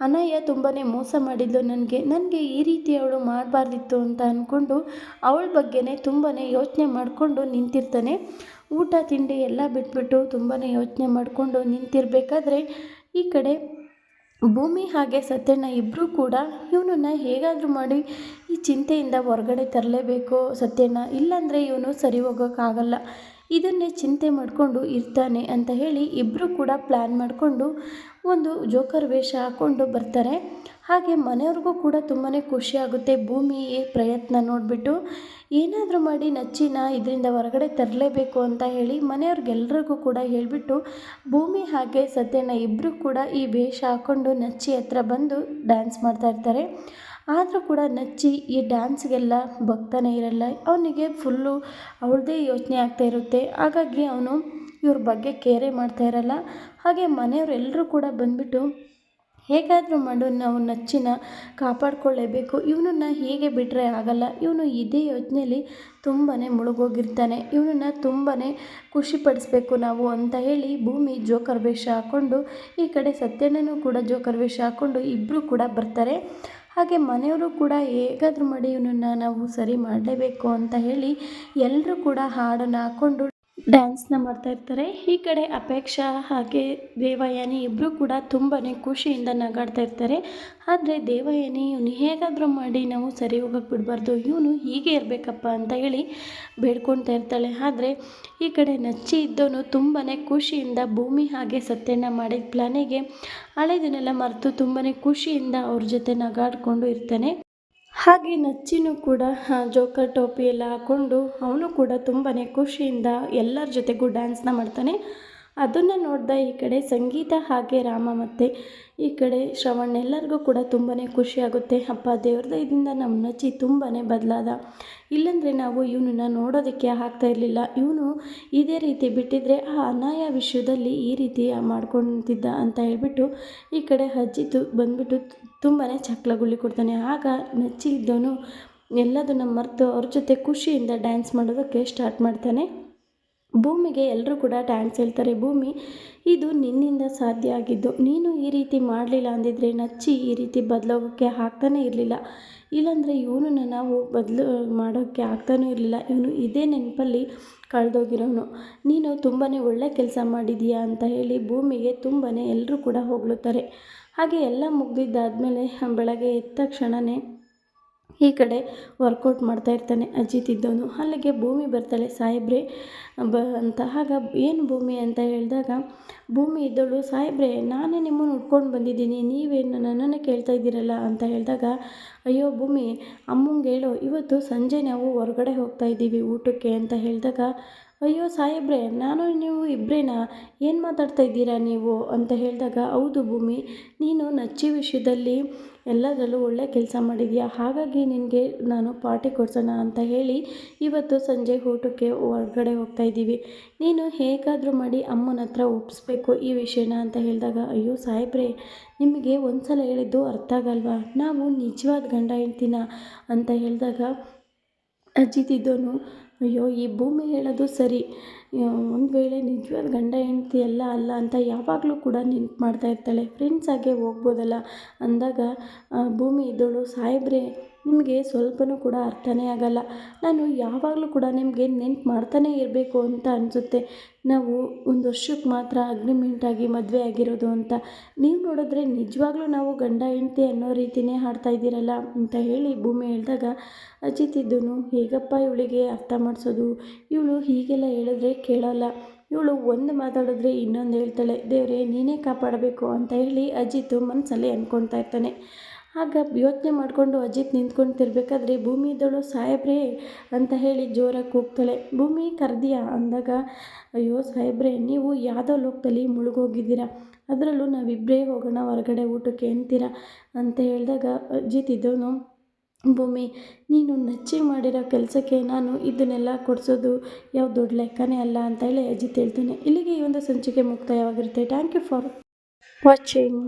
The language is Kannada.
ಅನಯ್ಯ ತುಂಬಾ ಮೋಸ ಮಾಡಿದ್ಲು ನನಗೆ. ನನಗೆ ಈ ರೀತಿ ಅವಳು ಮಾಡಬಾರ್ದಿತ್ತು ಅಂತ ಅಂದ್ಕೊಂಡು ಅವಳ ಬಗ್ಗೆನೇ ತುಂಬಾ ಯೋಚನೆ ಮಾಡಿಕೊಂಡು ನಿಂತಿರ್ತಾನೆ. ಊಟ, ತಿಂಡಿ ಎಲ್ಲ ಬಿಟ್ಬಿಟ್ಟು ತುಂಬಾ ಯೋಚನೆ ಮಾಡಿಕೊಂಡು ನಿಂತಿರಬೇಕಾದ್ರೆ ಈ ಕಡೆ ಭೂಮಿ ಹಾಗೆ ಸತ್ಯಣ್ಣ ಇಬ್ಬರೂ ಕೂಡ ಇವನನ್ನು ಹೇಗಾದರೂ ಮಾಡಿ ಈ ಚಿಂತೆಯಿಂದ ಹೊರಗಡೆ ತರಲೇಬೇಕು ಸತ್ಯಣ್ಣ. ಇಲ್ಲಾಂದರೆ ಇವನು ಸರಿ ಹೋಗೋಕ್ಕಾಗಲ್ಲ. ಇದನ್ನೇ ಚಿಂತೆ ಮಾಡಿಕೊಂಡು ಇರ್ತಾನೆ ಅಂತ ಹೇಳಿ ಇಬ್ಬರು ಕೂಡ ಪ್ಲ್ಯಾನ್ ಮಾಡಿಕೊಂಡು ಒಂದು ಜೋಕರ್ ವೇಷ ಹಾಕ್ಕೊಂಡು ಬರ್ತಾರೆ. ಹಾಗೆ ಮನೆಯವ್ರಿಗೂ ಕೂಡ ತುಂಬಾ ಖುಷಿಯಾಗುತ್ತೆ ಭೂಮಿ ಪ್ರಯತ್ನ ನೋಡಿಬಿಟ್ಟು ಏನಾದರೂ ಮಾಡಿ ನಚ್ಚಿನ ಇದರಿಂದ ಹೊರಗಡೆ ತರಲೇಬೇಕು ಅಂತ ಹೇಳಿ ಮನೆಯವ್ರಿಗೆಲ್ರಿಗೂ ಕೂಡ ಹೇಳಿಬಿಟ್ಟು ಭೂಮಿ ಹಾಗೆ ಸತ್ಯನ ಇಬ್ಬರು ಕೂಡ ಈ ವೇಷ ಹಾಕ್ಕೊಂಡು ನಚ್ಚಿ ಹತ್ರ ಬಂದು ಡ್ಯಾನ್ಸ್ ಮಾಡ್ತಾ ಇರ್ತಾರೆ. ಆದರೂ ಕೂಡ ನಚ್ಚಿ ಈ ಡ್ಯಾನ್ಸ್ಗೆಲ್ಲ ಭಕ್ತನೇ ಇರಲ್ಲ. ಅವನಿಗೆ ಫುಲ್ಲು ಅವಳದೇ ಯೋಚನೆ ಆಗ್ತಾ ಇರುತ್ತೆ. ಹಾಗಾಗಿ ಅವನು ಇವ್ರ ಬಗ್ಗೆ ಕೇರೇ ಮಾಡ್ತಾ ಇರಲ್ಲ. ಹಾಗೆ ಮನೆಯವರೆಲ್ಲರೂ ಕೂಡ ಬಂದುಬಿಟ್ಟು ಹೇಗಾದರೂ ಮಾಡು, ನಾವು ನಚ್ಚಿನ ಕಾಪಾಡ್ಕೊಳ್ಳೇಬೇಕು. ಇವನನ್ನ ಹೇಗೆ ಬಿಟ್ಟರೆ ಆಗಲ್ಲ. ಇವನು ಇದೇ ಯೋಚನೆಯಲ್ಲಿ ತುಂಬಾ ಮುಳುಗೋಗಿರ್ತಾನೆ. ಇವನನ್ನ ತುಂಬಾ ಖುಷಿಪಡಿಸ್ಬೇಕು ನಾವು ಅಂತ ಹೇಳಿ ಭೂಮಿ ಜೋಕರ್ ವೇಷ ಹಾಕ್ಕೊಂಡು, ಈ ಕಡೆ ಸತ್ಯಣ್ಣನೂ ಕೂಡ ಜೋಕರ್ ವೇಷ ಹಾಕ್ಕೊಂಡು ಇಬ್ಬರೂ ಕೂಡ ಬರ್ತಾರೆ. ಹಾಗೆ ಮನೆಯವರು ಕೂಡ ಹೇಗಾದರೂ ಮಾಡಿ ಇವನನ್ನ ನಾವು ಸರಿ ಮಾಡಲೇಬೇಕು ಅಂತ ಹೇಳಿ ಎಲ್ಲರೂ ಕೂಡ ಹಾಡನ್ನು ಹಾಕ್ಕೊಂಡು ಡ್ಯಾನ್ಸ್ನ ಮಾಡ್ತಾ ಇರ್ತಾರೆ. ಈ ಕಡೆ ಅಪೇಕ್ಷಾ ಹಾಗೆ ದೇವಯಾನಿ ಇಬ್ಬರು ಕೂಡ ತುಂಬಾ ಖುಷಿಯಿಂದ ನಗಾಡ್ತಾ ಇರ್ತಾರೆ. ಆದರೆ ದೇವಯಾನಿ ಇವನು ಹೇಗಾದರೂ ಮಾಡಿ ನಾವು ಸರಿ ಹೋಗಕ್ಕೆ ಬಿಡಬಾರ್ದು ಇವನು ಹೀಗೆ ಇರಬೇಕಪ್ಪ ಅಂತ ಹೇಳಿ ಬೇಡ್ಕೊಳ್ತಾ ಇರ್ತಾಳೆ. ಆದರೆ ಈ ಕಡೆ ನಚ್ಚಿ ಇದ್ದವನು ತುಂಬಾ ಖುಷಿಯಿಂದ ಭೂಮಿ ಹಾಗೆ ಸತ್ಯನ ಮಾಡಿದ ಪ್ಲಾನಿಗೆ ಹಳೆದನ್ನೆಲ್ಲ ಮರೆತು ತುಂಬಾ ಖುಷಿಯಿಂದ ಅವ್ರ ಜೊತೆ ನಗಾಡ್ಕೊಂಡು ಇರ್ತಾನೆ. ಹಾಗೆ ನಚ್ಚಿನೂ ಕೂಡ ಜೋಕರ್ ಟೋಪಿ ಎಲ್ಲ ಹಾಕ್ಕೊಂಡು ಅವನು ಕೂಡ ತುಂಬಾ ಖುಷಿಯಿಂದ ಎಲ್ಲರ ಜೊತೆಗೂ ಡ್ಯಾನ್ಸ್ನ ಮಾಡ್ತಾನೆ. ಅದನ್ನು ನೋಡ್ದೆ ಈ ಕಡೆ ಸಂಗೀತ ಹಾಗೆ ರಾಮ ಮತ್ತು ಈ ಕಡೆ ಶ್ರವಣ್ ಎಲ್ಲರಿಗೂ ಕೂಡ ತುಂಬಾ ಖುಷಿಯಾಗುತ್ತೆ ಅಪ್ಪ ದೇವ್ರ ದಯದಿಂದ ನಮ್ಮ ನಚ್ಚಿ ತುಂಬಾ ಬದಲಾದ. ಇಲ್ಲಾಂದರೆ ನಾವು ಇವನನ್ನು ನೋಡೋದಕ್ಕೆ ಆಗ್ತಾ ಇರಲಿಲ್ಲ. ಇವನು ಇದೇ ರೀತಿ ಬಿಟ್ಟಿದ್ರೆ ಆ ಅನಾಯ ವಿಷಯದಲ್ಲಿ ಈ ರೀತಿ ಮಾಡ್ಕೊತಿದ್ದ ಅಂತ ಹೇಳ್ಬಿಟ್ಟು ಈ ಕಡೆ ಅಜ್ಜಿತು ಬಂದುಬಿಟ್ಟು ತುಂಬಾ ಚಕ್ಲಗುಳಿ ಕೊಡ್ತಾನೆ. ಆಗ ನಚ್ಚಿ ಇದ್ದವನು ಎಲ್ಲದನ್ನು ಮರೆತು ಅವ್ರ ಜೊತೆ ಖುಷಿಯಿಂದ ಡ್ಯಾನ್ಸ್ ಮಾಡೋದಕ್ಕೆ ಸ್ಟಾರ್ಟ್ ಮಾಡ್ತಾನೆ. ಭೂಮಿಗೆ ಎಲ್ಲರೂ ಕೂಡ ಟ್ಯಾಂಕ್ಸ್ ಹೇಳ್ತಾರೆ. ಭೂಮಿ, ಇದು ನಿನ್ನಿಂದ ಸಾಧ್ಯ ಆಗಿದ್ದು, ನೀನು ಈ ರೀತಿ ಮಾಡಲಿಲ್ಲ ಅಂದಿದ್ರೆ ನಚ್ಚಿ ಈ ರೀತಿ ಬದಲಾಗೋಕ್ಕೆ ಆಗ್ತಾನೇ ಇರಲಿಲ್ಲ. ಇಲ್ಲಾಂದರೆ ಇವನು ನಾವು ಬದಲು ಮಾಡೋಕ್ಕೆ ಆಗ್ತಾನೂ ಇರಲಿಲ್ಲ. ಇವನು ಇದೇ ನೆನಪಲ್ಲಿ ಕಳೆದೋಗಿರೋನು. ನೀನು ತುಂಬಾ ಒಳ್ಳೆ ಕೆಲಸ ಮಾಡಿದೀಯಾ ಅಂತ ಹೇಳಿ ಭೂಮಿಗೆ ತುಂಬಾ ಎಲ್ಲರೂ ಕೂಡ ಹೊಗಳುತ್ತಾರೆ. ಹಾಗೆ ಎಲ್ಲ ಮುಗ್ದಿದ್ದಾದಮೇಲೆ, ಬೆಳಗ್ಗೆ ಎದ್ದ ತಕ್ಷಣವೇ ಈ ಕಡೆ ವರ್ಕೌಟ್ ಮಾಡ್ತಾ ಇರ್ತಾನೆ ಅಜಿತ್ ಇದ್ದವನು. ಅಲ್ಲಿಗೆ ಭೂಮಿ ಬರ್ತಾಳೆ. ಸಾಹೇಬ್ರೆ, ಬ ಅಂತ ಆಗ ಏನು ಭೂಮಿ ಅಂತ ಹೇಳಿದಾಗ, ಭೂಮಿ ಇದ್ದಳು, ಸಾಹೇಬ್ರೆ, ನಾನೇ ನಿಮ್ಮನ್ನು ಉಟ್ಕೊಂಡು ಬಂದಿದ್ದೀನಿ. ನೀವೇನು ನನ್ನನ್ನು ಕೇಳ್ತಾ ಇದ್ದೀರಲ್ಲ? ಅಂತ ಹೇಳಿದಾಗ, ಅಯ್ಯೋ ಭೂಮಿ, ಅಮ್ಮಂಗೆ ಹೇಳು. ಇವತ್ತು ಸಂಜೆ ನಾವು ಹೊರಗಡೆ ಹೋಗ್ತಾ ಇದ್ದೀವಿ ಊಟಕ್ಕೆ. ಅಂತ ಹೇಳಿದಾಗ ಅಯ್ಯೋ ಸಾಹೇಬ್ರೆ, ನಾನು ನೀವು ಇಬ್ಬರೇನಾ ಏನು ಮಾತಾಡ್ತಾ ಇದ್ದೀರಾ ನೀವು? ಅಂತ ಹೇಳಿದಾಗ, ಹೌದು ಭೂಮಿ, ನೀನು ನಚ್ಚಿ ವಿಷಯದಲ್ಲಿ ಎಲ್ಲದರಲ್ಲೂ ಒಳ್ಳೆ ಕೆಲಸ ಮಾಡಿದ್ಯಾ? ಹಾಗಾಗಿ ನಿನಗೆ ನಾನು ಪಾರ್ಟಿ ಕೊಡ್ಸೋಣ ಅಂತ ಹೇಳಿ ಇವತ್ತು ಸಂಜೆ ಊಟಕ್ಕೆ ಹೊರಗಡೆ ಹೋಗ್ತಾ ಇದ್ದೀವಿ. ನೀನು ಹೇಗಾದರೂ ಮಾಡಿ ಅಮ್ಮನ ಹತ್ರ ಒಪ್ಪಿಸ್ಬೇಕು ಈ ವಿಷಯನ ಅಂತ ಹೇಳಿದಾಗ, ಅಯ್ಯೋ ಸಾಹೇಬ್ರೆ, ನಿಮಗೆ ಒಂದು ಸಲ ಹೇಳಿದ್ದು ಅರ್ಥ ಆಗಲ್ವಾ? ನಾವು ನಿಜವಾದ ಗಂಡ ಹೇಳ್ತೀನ ಅಂತ ಹೇಳಿದಾಗ ಅಜ್ಜಿತಿದ್ದವನು ಅಯ್ಯೋ ಈ ಭೂಮಿ ಹೇಳೋದು ಸರಿ. ಒಂದು ವೇಳೆ ನಿಜವಾದ ಗಂಡ ಹೆಂಡ್ತಿ ಎಲ್ಲ ಅಲ್ಲ ಅಂತ ಯಾವಾಗಲೂ ಕೂಡ ನೆನ್ಪು ಮಾಡ್ತಾ ಇರ್ತಾಳೆ. ಫ್ರೆಂಡ್ಸ್ ಆಗೇ ಹೋಗ್ಬೋದಲ್ಲ? ಅಂದಾಗ ಭೂಮಿ ಇದ್ದೋಳು, ಸಾಹೇಬ್ರೆ, ನಿಮಗೆ ಸ್ವಲ್ಪನೂ ಕೂಡ ಅರ್ಥನೇ ಆಗಲ್ಲ. ನಾನು ಯಾವಾಗಲೂ ಕೂಡ ನಿಮಗೆ ನೆನ್ಪು ಮಾಡ್ತಾನೇ ಇರಬೇಕು ಅಂತ ಅನಿಸುತ್ತೆ. ನಾವು ಒಂದು ವರ್ಷಕ್ಕೆ ಮಾತ್ರ ಅಗ್ರಿಮೆಂಟಾಗಿ ಮದುವೆ ಆಗಿರೋದು ಅಂತ. ನೀವು ನೋಡಿದ್ರೆ ನಿಜವಾಗ್ಲೂ ನಾವು ಗಂಡ ಹೆಂಡ್ತಿ ಅನ್ನೋ ರೀತಿಯೇ ಹಾಡ್ತಾ ಇದ್ದೀರಲ್ಲ? ಅಂತ ಹೇಳಿ ಭೂಮಿ ಹೇಳಿದಾಗ, ಅಜಿತ್ ಇದ್ದನು, ಹೇಗಪ್ಪ ಇವಳಿಗೆ ಅರ್ಥ ಮಾಡಿಸೋದು? ಇವಳು ಹೀಗೆಲ್ಲ ಹೇಳಿದ್ರೆ ಕೇಳೋಲ್ಲ. ಇವಳು ಒಂದು ಮಾತಾಡಿದ್ರೆ ಇನ್ನೊಂದು ಹೇಳ್ತಾಳೆ, ದೇವರೇ, ನೀನೇ ಕಾಪಾಡಬೇಕು ಅಂತ ಹೇಳಿ ಅಜಿತ್ ಮನಸ್ಸಲ್ಲಿ ಅಂದ್ಕೊಳ್ತಾ ಇರ್ತಾನೆ. ಆಗ ಯೋಚನೆ ಮಾಡಿಕೊಂಡು ಅಜಿತ್ ನಿಂತ್ಕೊಳ್ತಿರ್ಬೇಕಾದ್ರೆ ಭೂಮಿ ಇದ್ದಳು, ಸಾಹೇಬ್ರೇ ಅಂತ ಹೇಳಿ ಜೋರಾಗಿ ಕೂಗ್ತಾಳೆ. ಭೂಮಿ, ಕರೆದಿಯಾ? ಅಂದಾಗ, ಅಯ್ಯೋ ಸಾಹೇಬ್ರೆ, ನೀವು ಯಾವುದೋ ಲೋಕದಲ್ಲಿ ಮುಳುಗೋಗಿದ್ದೀರಾ? ಅದರಲ್ಲೂ ನಾವಿಬ್ಬರೇ ಹೋಗೋಣ, ಹೊರಗಡೆ ಊಟಕ್ಕೆ ಅಂತೀರಾ? ಅಂತ ಹೇಳಿದಾಗ, ಅಜಿತ್ ಇದ್ದವನು ಭೂಮಿ, ನೀನು ನಚ್ಚಿ ಮಾಡಿರೋ ಕೆಲಸಕ್ಕೆ ನಾನು ಇದನ್ನೆಲ್ಲ ಕೊಡಿಸೋದು ಯಾವ ದೊಡ್ಡ ಲೆಕ್ಕನೇ ಅಲ್ಲ ಅಂತ ಹೇಳಿ ಅಜಿತ್ ಹೇಳ್ತಾನೆ. ಇಲ್ಲಿಗೆ ಈ ಒಂದು ಸಂಚಿಕೆ ಮುಕ್ತಾಯವಾಗಿರುತ್ತೆ. Thank you for watching